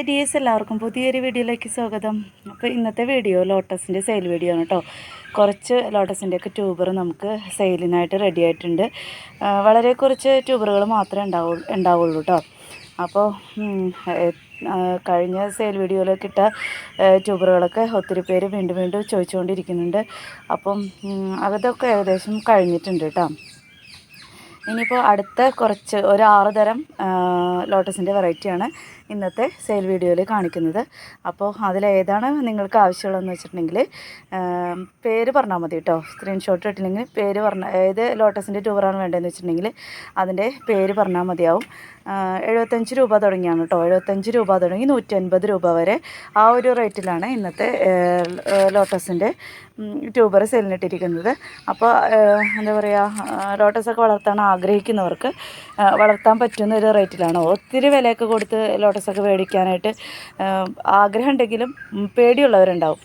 Hi D S എല്ലാവർക്കും പുതിയൊരു വീഡിയോയിലേക്ക് സ്വാഗതം. അപ്പോൾ ഇന്നത്തെ വീഡിയോ ലോട്ടസിന്റെ സെയിൽ വീഡിയോ ആണ് കേട്ടോ കുറച്ച് ലോട്ടസിന്റെയൊക്കെ ട്യൂബർ നമുക്ക് സെയിലിനായിട്ട് റെഡി ആയിട്ടുണ്ട്. വളരെ കുറച്ച് ട്യൂബറുകൾ മാത്രമേ ഉണ്ടാവു ഉണ്ടാവുള്ളൂ കേട്ടോ അപ്പോൾ കഴിഞ്ഞ സെയിൽ വീഡിയോയിലൊക്കെ ഇട്ട ട്യൂബറുകളൊക്കെ ഒത്തിരി പേര് വീണ്ടും വീണ്ടും ചോദിച്ചുകൊണ്ടിരിക്കുന്നുണ്ട്. അപ്പം അതൊക്കെ ഏകദേശം കഴിഞ്ഞിട്ടുണ്ട് കേട്ടോ ഇനിയിപ്പോൾ അടുത്ത കുറച്ച് ഒരു ആറ് തരം ലോട്ടസിന്റെ വെറൈറ്റിയാണ് ഇന്നത്തെ സെയിൽ വീഡിയോയിൽ കാണിക്കുന്നത്. അപ്പോൾ അതിലേതാണ് നിങ്ങൾക്ക് ആവശ്യമുള്ളതെന്ന് വെച്ചിട്ടുണ്ടെങ്കിൽ പേര് പറഞ്ഞാൽ മതി കേട്ടോ സ്ക്രീൻഷോട്ട് ഇട്ടില്ലെങ്കിൽ പേര് പറഞ്ഞ ഏത് ലോട്ടസിന്റെ ടൂറാണ് വേണ്ടതെന്ന് വെച്ചിട്ടുണ്ടെങ്കിൽ അതിന്റെ പേര് പറഞ്ഞാൽ മതിയാവും. എഴുപത്തഞ്ച് രൂപ തുടങ്ങിയാണ് കേട്ടോ എഴുപത്തഞ്ച് രൂപ തുടങ്ങി നൂറ്റി അൻപത് രൂപ വരെ ആ ഒരു റേറ്റിലാണ് ഇന്നത്തെ ലോട്ടസിന്റെ ട്യൂബർ സെല്ലിനിട്ടിരിക്കുന്നത് അപ്പോൾ എന്താ പറയുക ലോട്ടസൊക്കെ വളർത്താൻ ആഗ്രഹിക്കുന്നവർക്ക് വളർത്താൻ പറ്റുന്ന ഒരു റേറ്റിലാണ് ഒത്തിരി വിലയൊക്കെ കൊടുത്ത് ലോട്ടസൊക്കെ മേടിക്കാനായിട്ട് ആഗ്രഹം ഉണ്ടെങ്കിലും പേടിയുള്ളവരുണ്ടാവും.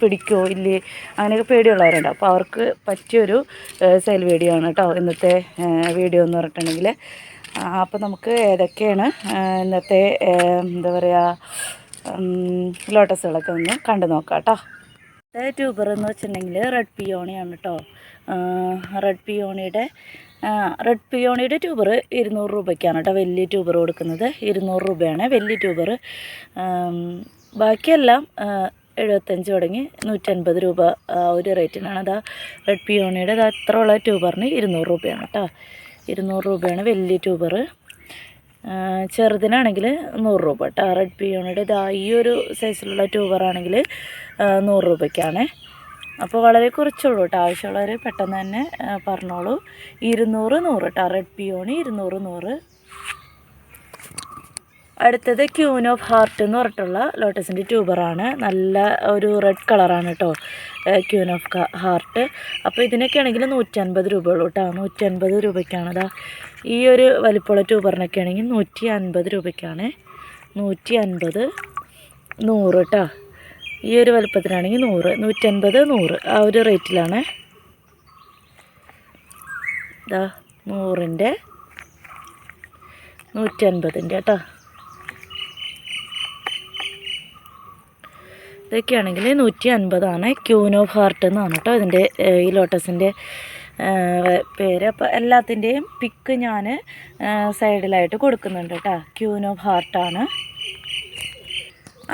പിടിക്കോ ഇല്ലേ അങ്ങനെയൊക്കെ പേടിയുള്ളവരുണ്ടാവും. അപ്പോൾ അവർക്ക് പറ്റിയൊരു സെയിൽ വീഡിയോ ആണ് കേട്ടോ ഇന്നത്തെ വീഡിയോ എന്ന് പറഞ്ഞിട്ടുണ്ടെങ്കിൽ അപ്പോൾ നമുക്ക് ഏതൊക്കെയാണ് ഇന്നത്തെ എന്താ പറയുക ലോട്ടസുകളൊക്കെ ഒന്ന് കണ്ടു നോക്കാം കേട്ടോ. ട്യൂബർ എന്ന് വെച്ചിട്ടുണ്ടെങ്കിൽ റെഡ് പിയോണിയാണ് കേട്ടോ. റെഡ് പിയോണിയുടെ റെഡ് പിയോണിയുടെ ട്യൂബർ ഇരുന്നൂറ് രൂപയ്ക്കാണ് കേട്ടോ. വലിയ ട്യൂബർ കൊടുക്കുന്നത്. ഇരുന്നൂറ് രൂപയാണ്. വലിയ ട്യൂബർ ബാക്കിയെല്ലാം എഴുപത്തഞ്ച് തുടങ്ങി നൂറ്റൻപത് രൂപ ആ ഒരു റേറ്റിനാണ്. അതാ റെഡ് പിയോണിയുടെ അത് അത്ര ഉള്ള ട്യൂബറിന് ഇരുന്നൂറ് രൂപയാണ് കേട്ടോ. ഇരുന്നൂറ് രൂപയാണ് വലിയ ട്യൂബർ ചെറുതിനാണെങ്കിൽ നൂറ് രൂപ കേട്ടോ. റെഡ് പിയോണിയുടെ ഇതാ ഈ ഒരു സൈസിലുള്ള ട്യൂബറാണെങ്കിൽ നൂറ് രൂപയ്ക്കാണ്. അപ്പോൾ വളരെ കുറച്ചുള്ളൂ കേട്ടോ. ആവശ്യമുള്ളവർ പെട്ടെന്ന് തന്നെ പറഞ്ഞോളൂ. ഇരുന്നൂറ് നൂറ് കേട്ടോ റെഡ് പിയോണി ഇരുന്നൂറ് നൂറ്. അടുത്തത് ക്യൂൻ ഓഫ് ഹാർട്ട് എന്ന് പറഞ്ഞിട്ടുള്ള ലോട്ടസിന്റെ ട്യൂബറാണ് നല്ല ഒരു റെഡ് കളറാണ് കേട്ടോ ക്യൂൻ ഓഫ് ഹാർട്ട് അപ്പോൾ ഇതിനൊക്കെ ആണെങ്കിൽ നൂറ്റൻപത് രൂപ ഉള്ളൂ കേട്ടോ നൂറ്റൻപത് രൂപയ്ക്കാണ്. അതാ ഈ ഒരു വലിപ്പമുള്ള ട്യൂബറിനൊക്കെ ആണെങ്കിൽ നൂറ്റി അൻപത് രൂപയ്ക്കാണ്. നൂറ്റി അൻപത് നൂറ് കേട്ടോ ഈ ഒരു വലുപ്പത്തിനാണെങ്കിൽ നൂറ് നൂറ്റൻപത് നൂറ് ആ ഒരു റേറ്റിലാണ്. ഇതാ നൂറിന്റെ നൂറ്റൻപതിന്റെ കേട്ടോ. ഇതൊക്കെയാണെങ്കിൽ നൂറ്റി അൻപതാണ് ക്യൂനോ ഹാർട്ട് എന്നാണ് കേട്ടോ ഇതിന്റെ ഈ ലോട്ടസിന്റെ പേര്. അപ്പോൾ എല്ലാത്തിന്റെയും പിക്ക് ഞാൻ സൈഡിലായിട്ട് കൊടുക്കുന്നുണ്ട് കേട്ടോ. ക്യൂനോ ഹാർട്ടാണ്.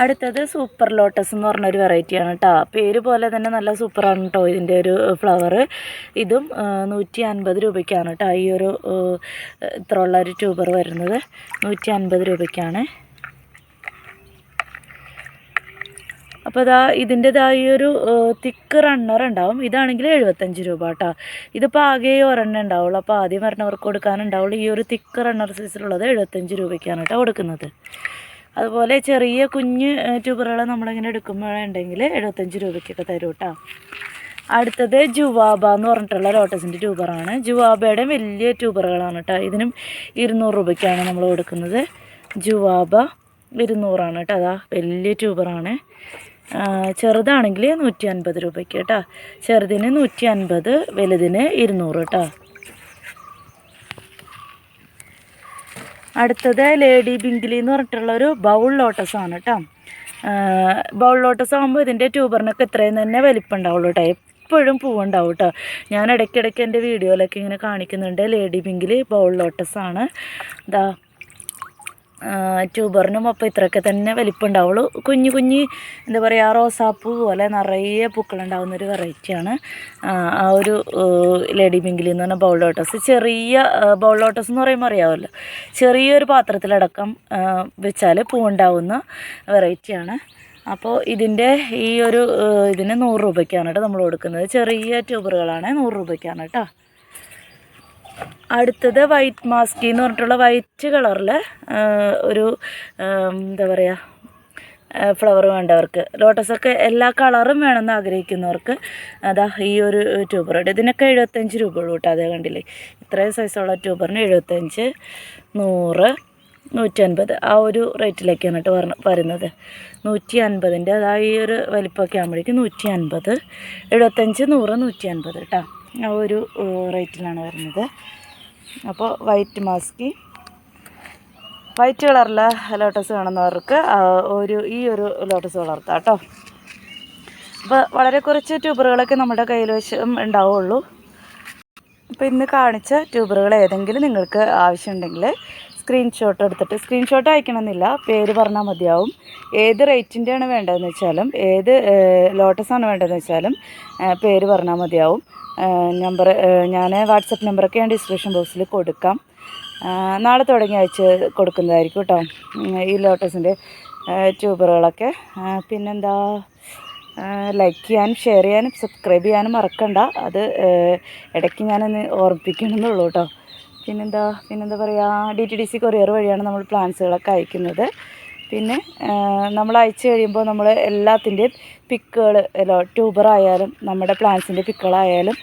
അടുത്തത് സൂപ്പർ ലോട്ടസ് എന്ന് പറഞ്ഞൊരു വെറൈറ്റിയാണ് കേട്ടോ പേര് പോലെ തന്നെ നല്ല സൂപ്പറാണ് കേട്ടോ ഇതിന്റെ ഒരു ഫ്ലവർ ഇതും നൂറ്റി അൻപത് രൂപയ്ക്കാണ് കേട്ടോ ഈ ഒരു ഇത്ര ഉള്ള ഒരു ട്യൂബർ വരുന്നത് നൂറ്റി അൻപത് രൂപയ്ക്കാണ്. അപ്പോൾ ഇതാ ഇതിന്റെ ഇതാ ഈ ഒരു തിക്ക് റണ്ണർ ഉണ്ടാവും. ഇതാണെങ്കിൽ എഴുപത്തഞ്ച് രൂപ കേട്ടോ ഇതിപ്പോൾ ആകെ ഒരെണ്ണം ഉണ്ടാവുള്ളൂ. അപ്പോൾ ആദ്യം വരണവർക്ക് കൊടുക്കാനുണ്ടാവുള്ളൂ. ഈ ഒരു തിക്ക് റണ്ണർ സൈസിലുള്ളത് എഴുപത്തഞ്ച് രൂപയ്ക്കാണ് കേട്ടോ കൊടുക്കുന്നത്. അതുപോലെ ചെറിയ കുഞ്ഞ് ട്യൂബറുകൾ നമ്മളിങ്ങനെ എടുക്കുമ്പോഴുണ്ടെങ്കിൽ എഴുപത്തഞ്ച് രൂപയ്ക്കൊക്കെ തരും കേട്ടോ. അടുത്തത് ജുവാബ എന്ന് പറഞ്ഞിട്ടുള്ള ലോട്ടസിന്റെ ട്യൂബറാണ് ജുവാബയുടെ വലിയ ട്യൂബറുകളാണ് കേട്ടോ. ഇതിനും ഇരുന്നൂറ് രൂപയ്ക്കാണ് നമ്മൾ കൊടുക്കുന്നത്. ജുവാബ ഇരുന്നൂറാണ് കേട്ടോ. അതാ വലിയ ട്യൂബറാണ് ചെറുതാണെങ്കിൽ നൂറ്റി അൻപത് രൂപയ്ക്ക് കേട്ടോ. ചെറുതിന് നൂറ്റി അൻപത് വലുതിന് ഇരുന്നൂറ് കേട്ടോ. അടുത്തത് ലേഡി ബിങ്കിലി എന്ന് പറഞ്ഞിട്ടുള്ള ഒരു ബൗൾ ലോട്ടസ് ആണ് കേട്ടോ ബൗൾ ലോട്ടസ് ആകുമ്പോൾ ഇതിന്റെ ട്യൂബറിനൊക്കെ ഇത്രയും തന്നെ വലിപ്പം ഉണ്ടാവുള്ളൂ കേട്ടോ. എപ്പോഴും പൂവുണ്ടാവും കേട്ടോ. ഞാൻ ഇടയ്ക്കിടയ്ക്ക് എന്റെ വീഡിയോയിലൊക്കെ ഇങ്ങനെ കാണിക്കുന്നുണ്ട്. ലേഡി ബിങ്കിലി ബൗൾ ലോട്ടസ് ആണ് ട്യൂബറിനും അപ്പോൾ ഇത്രയൊക്കെ തന്നെ വലിപ്പം ഉണ്ടാവുള്ളൂ കുഞ്ഞു കുഞ്ഞ് എന്താ പറയുക റോസാപ്പൂ പോലെ നിറയെ പൂക്കളുണ്ടാവുന്ന ഒരു വെറൈറ്റിയാണ്. ആ ഒരു ലേഡി പിങ്കിലി എന്ന് പറഞ്ഞാൽ ബൗൾ ലോട്ടസ്. ചെറിയ ബൗൾ ലോട്ടസ് എന്ന് പറയുമ്പോൾ അറിയാമല്ലോ ചെറിയൊരു പാത്രത്തിലടക്കം വെച്ചാൽ പൂവുണ്ടാവുന്ന വെറൈറ്റിയാണ്. അപ്പോൾ ഇതിന്റെ ഈ ഒരു ഇതിന് നൂറ് രൂപയ്ക്കാണ് കേട്ടോ നമ്മൾ കൊടുക്കുന്നത്. ചെറിയ ട്യൂബറുകളാണ് നൂറ് രൂപയ്ക്കാണ് കേട്ടോ. അടുത്തത് വൈറ്റ് മാസ്കി എന്ന് പറഞ്ഞിട്ടുള്ള വൈറ്റ് കളറിൽ ഒരു എന്താ പറയുക ഫ്ലവർ വേണ്ടവർക്ക് ലോട്ടസൊക്കെ എല്ലാ കളറും വേണമെന്ന് ആഗ്രഹിക്കുന്നവർക്ക് അതാ ഈ ഒരു ട്യൂബർ ഇതിനൊക്കെ എഴുപത്തഞ്ച് രൂപ ഉള്ളൂ കേട്ടോ അതേ കണ്ടില്ലേ? ഇത്രയും സൈസുള്ള ട്യൂബറിന് എഴുപത്തഞ്ച് നൂറ് നൂറ്റൻപത് ആ ഒരു റേറ്റിലേക്കാണ് കേട്ടോ പറഞ്ഞ വരുന്നത്. നൂറ്റി അൻപതിന്റെ അതാ ഈ ഒരു വലിപ്പമൊക്കെ ആകുമ്പോഴേക്കും നൂറ്റി അൻപത് എഴുപത്തഞ്ച് നൂറ് നൂറ്റി അൻപത് കേട്ടോ ഒരു റേറ്റിലാണ് വരുന്നത്. അപ്പോൾ വൈറ്റ് മാസ്കി. വൈറ്റ് കളറിലെ ലോട്ടസ് വേണമെന്നവർക്ക് ആ, ഒരു ഈ ഒരു ലോട്ടസ് വളർത്താം കേട്ടോ. അപ്പോൾ വളരെ കുറച്ച് ട്യൂബറുകളൊക്കെ നമ്മുടെ കയ്യിൽ വെച്ച് ഉണ്ടാവുള്ളൂ. അപ്പോൾ ഇന്ന് കാണിച്ച ട്യൂബറുകൾ ഏതെങ്കിലും നിങ്ങൾക്ക് ആവശ്യമുണ്ടെങ്കിൽ സ്ക്രീൻഷോട്ട് എടുത്തിട്ട്. സ്ക്രീൻഷോട്ട് അയക്കണമെന്നില്ല. പേര് പറഞ്ഞാൽ മതിയാവും. ഏത് റേറ്റിന്റെയാണ് വേണ്ടതെന്ന് വെച്ചാലും ഏത് ലോട്ടസാണ് വേണ്ടതെന്ന് വെച്ചാലും പേര് പറഞ്ഞാൽ മതിയാവും. നമ്പർ ഞാൻ വാട്സപ്പ് നമ്പറൊക്കെ ഞാൻ ഡിസ്ക്രിപ്ഷൻ ബോക്സിൽ കൊടുക്കാം. നാളെ തുടങ്ങി അയച്ച് കൊടുക്കുന്നതായിരിക്കും കേട്ടോ. ഈ ലോട്ടസിന്റെ ട്യൂബറുകളൊക്കെ. പിന്നെന്താ? ലൈക്ക് ചെയ്യാനും ഷെയർ ചെയ്യാനും സബ്സ്ക്രൈബ് ചെയ്യാനും മറക്കണ്ട. അത് ഇടയ്ക്ക് ഞാനൊന്ന് ഓർമ്മിപ്പിക്കണമെന്നുള്ളൂ കേട്ടോ. പിന്നെന്താ പിന്നെന്താ പറയുക D T D C courier വഴിയാണ് നമ്മൾ പ്ലാൻസുകളൊക്കെ അയക്കുന്നത്. പിന്നെ നമ്മൾ അയച്ചു കഴിയുമ്പോൾ നമ്മൾ എല്ലാത്തിന്റെയും പിക്കുകൾ ട്യൂബർ ആയാലും നമ്മുടെ പ്ലാൻസിന്റെ പിക്കുകളായാലും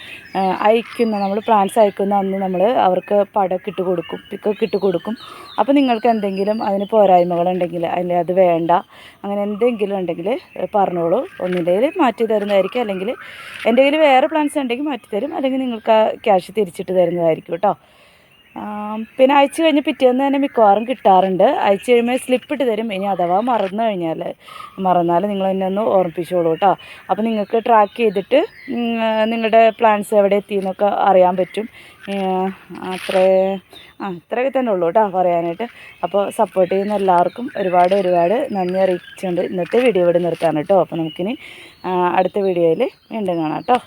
അയക്കുന്ന നമ്മൾ പ്ലാൻസ് അയക്കുന്ന അന്ന് നമ്മൾ അവർക്ക് പടമൊക്കെ ഇട്ട് കൊടുക്കും പിക്കൊക്കെ ഇട്ട് കൊടുക്കും. അപ്പോൾ നിങ്ങൾക്ക് എന്തെങ്കിലും അതിന് പോരായ്മകളുണ്ടെങ്കിൽ അല്ലെങ്കിൽ അത് വേണ്ട അങ്ങനെ എന്തെങ്കിലും ഉണ്ടെങ്കിൽ പറഞ്ഞോളൂ. ഒന്നിന്റെ മാറ്റി തരുന്നതായിരിക്കും. അല്ലെങ്കിൽ എന്റെ കയ്യിൽ വേറെ പ്ലാൻസ് ഉണ്ടെങ്കിൽ മാറ്റി തരും. അല്ലെങ്കിൽ നിങ്ങൾക്ക് ക്യാഷ് തിരിച്ചിട്ട് തരുന്നതായിരിക്കും കേട്ടോ. പിന്നെ അയച്ചു കഴിഞ്ഞ് പിറ്റേന്ന് തന്നെ മിക്കവാറും കിട്ടാറുണ്ട്. അയച്ചു കഴിയുമ്പോൾ സ്ലിപ്പ് ഇട്ട് തരും. ഇനി അഥവാ മറന്നു കഴിഞ്ഞാൽ മറന്നാൽ നിങ്ങൾ എന്നെ ഒന്ന് ഓർമ്മിപ്പിച്ചോളൂ കേട്ടോ അപ്പോൾ നിങ്ങൾക്ക് ട്രാക്ക് ചെയ്തിട്ട് നിങ്ങളുടെ പ്ലാൻസ് എവിടെ എത്തിയെന്നൊക്കെ അറിയാൻ പറ്റും. അത്രേ ആ ഇത്രയൊക്കെ തന്നെ ഉള്ളൂ കേട്ടോ പറയാനായിട്ട്. അപ്പോൾ സപ്പോർട്ട് ചെയ്യുന്ന എല്ലാവർക്കും ഒരുപാട് ഒരുപാട് നന്ദി അറിയിച്ചുകൊണ്ട് ഇന്നത്തെ വീഡിയോ ഇവിടെ നിർത്താൻ കേട്ടോ അപ്പോൾ നമുക്കിനി അടുത്ത വീഡിയോയിൽ വീണ്ടും കാണാം കേട്ടോ